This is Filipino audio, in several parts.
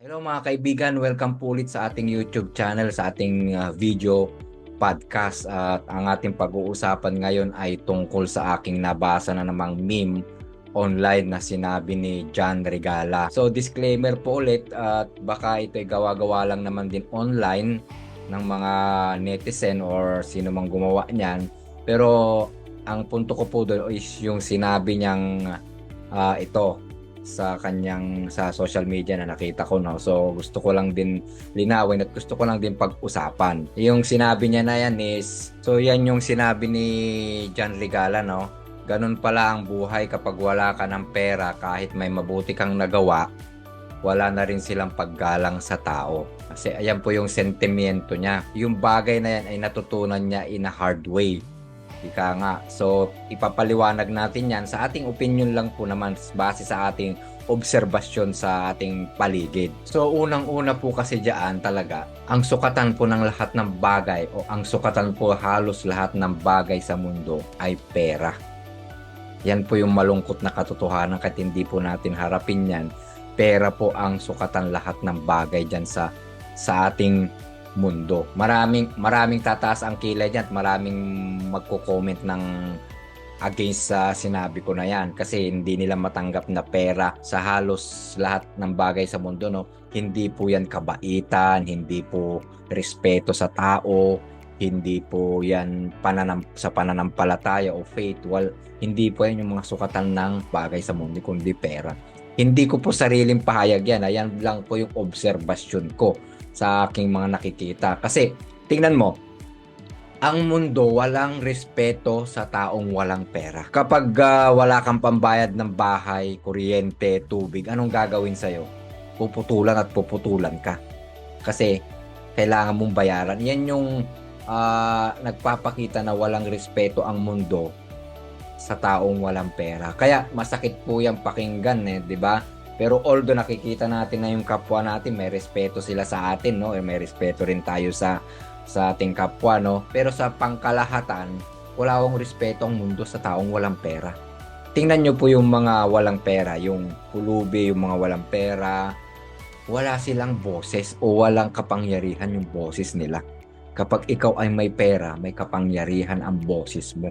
Hello mga kaibigan, welcome po ulit sa ating YouTube channel, sa ating uh, video podcast. At ang ating pag-uusapan ngayon ay tungkol sa aking nabasa na namang meme online na sinabi ni John Regala. So disclaimer po ulit at baka ito ay gawa-gawa lang naman din online ng mga netizen or sino mang gumawa niyan. Pero ang punto ko po doon is yung sinabi niyang ah, ito sa kanyang sa social media na nakita ko no. So gusto ko lang din linawin at gusto ko lang din pag-usapan. Yung sinabi niya na yan is so yan yung sinabi ni John Regala no. Ganun pala ang buhay kapag wala ka ng pera kahit may mabuti kang nagawa, wala na rin silang paggalang sa tao. Kasi ayan po yung sentimiento niya. Yung bagay na yan ay natutunan niya in a hard way. Ika nga. So, ipapaliwanag natin yan sa ating opinion lang po naman base sa ating obserbasyon sa ating paligid. So, unang-una po kasi diyan talaga, ang sukatan po ng lahat ng bagay o ang sukatan po halos lahat ng bagay sa mundo ay pera. Yan po yung malungkot na katotohanan kahit hindi po natin harapin yan. Pera po ang sukatan lahat ng bagay dyan sa sa ating mundo. Maraming maraming tataas ang kilay diyan at maraming magko-comment ng against sa sinabi ko na yan. Kasi hindi nila matanggap na pera sa halos lahat ng bagay sa mundo no? Hindi po yan kabaitan hindi po respeto sa tao hindi po yan pananam, sa pananampalataya o faith. Well, hindi po yan yung mga sukatan ng bagay sa mundo kundi pera hindi ko po sariling pahayag yan ayan lang po yung obserbasyon ko sa aking mga nakikita kasi tingnan mo ang mundo walang respeto sa taong walang pera. Kapag ah, wala kang pambayad ng bahay, kuryente, tubig, anong gagawin sa'yo? Puputulan at puputulan ka. Kasi kailangan mong bayaran. Yan yung ah, nagpapakita na walang respeto ang mundo sa taong walang pera. Kaya masakit po yung pakinggan eh, 'di ba? Pero although nakikita natin na yung kapwa natin may respeto sila sa atin, no? Eh, may respeto rin tayo sa sa ating kapwa, no? Pero sa pangkalahatan, wala akong respeto ang mundo sa taong walang pera. Tingnan nyo po yung mga walang pera, yung pulubi, yung mga walang pera, wala silang boses o walang kapangyarihan yung boses nila. Kapag ikaw ay may pera, may kapangyarihan ang boses mo.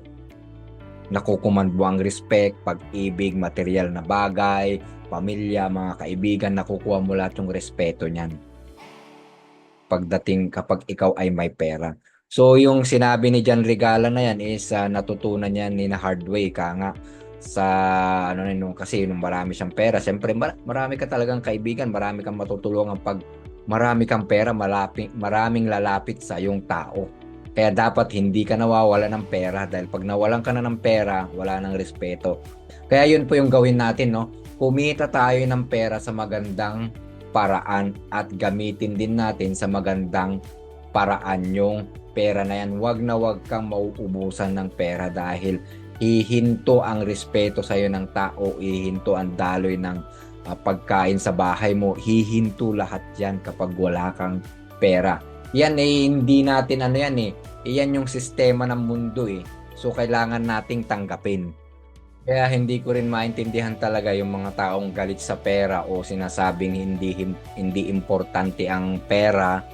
Nakukuman mo ang respect, pag-ibig, material na bagay, pamilya, mga kaibigan, nakukuha mo lahat yung respeto niyan pagdating kapag ikaw ay may pera. So yung sinabi ni John Regala na yan is uh, natutunan niya ni na hard way ka nga sa ano na nung kasi nung marami siyang pera. Siyempre mar- marami ka talagang kaibigan, marami kang matutulungan pag marami kang pera, malapit, maraming lalapit sa yung tao. Kaya dapat hindi ka nawawala ng pera dahil pag nawalan ka na ng pera, wala nang respeto. Kaya yun po yung gawin natin, no? Kumita tayo ng pera sa magandang paraan at gamitin din natin sa magandang paraan yung pera na yan. Huwag na huwag kang mauubusan ng pera dahil hihinto ang respeto sa iyo ng tao, hihinto ang daloy ng uh, pagkain sa bahay mo, hihinto lahat yan kapag wala kang pera. Yan eh, hindi natin ano yan eh. Iyan yung sistema ng mundo eh. So, kailangan nating tanggapin. Kaya hindi ko rin maintindihan talaga yung mga taong galit sa pera o sinasabing hindi hindi importante ang pera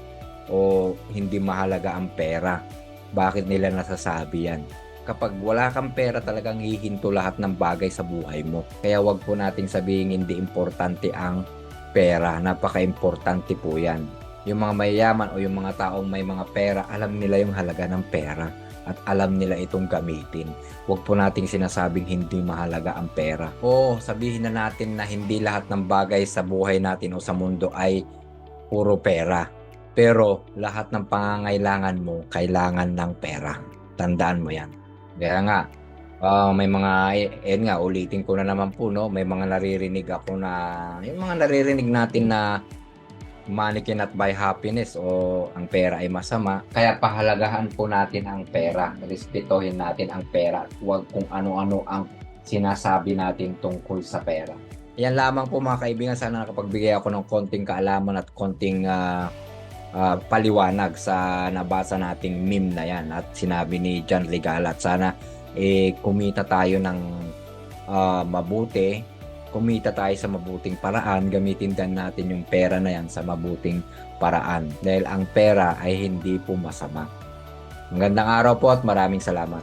o hindi mahalaga ang pera. Bakit nila nasasabi yan? Kapag wala kang pera talagang hihinto lahat ng bagay sa buhay mo. Kaya wag po nating sabihin hindi importante ang pera. Napaka-importante po yan. Yung mga mayayaman o yung mga taong may mga pera, alam nila yung halaga ng pera at alam nila itong gamitin. Huwag po nating sinasabing hindi mahalaga ang pera. O sabihin na natin na hindi lahat ng bagay sa buhay natin o sa mundo ay puro pera. Pero lahat ng pangangailangan mo, kailangan ng pera. Tandaan mo yan. Kaya nga, uh, may mga, eh nga, ulitin ko na naman po, no? May mga naririnig ako na, yung mga naririnig natin na money cannot buy happiness o ang pera ay masama. Kaya pahalagahan po natin ang pera. Respetohin natin ang pera. Huwag kung ano-ano ang sinasabi natin tungkol sa pera. Yan lamang po mga kaibigan. Sana nakapagbigay ako ng konting kaalaman at konting uh, uh, paliwanag sa nabasa nating meme na yan at sinabi ni John Regala. At sana eh, kumita tayo ng uh, mabuti kumita tayo sa mabuting paraan, gamitin din natin yung pera na yan sa mabuting paraan. Dahil ang pera ay hindi po masama. Magandang araw po at maraming salamat.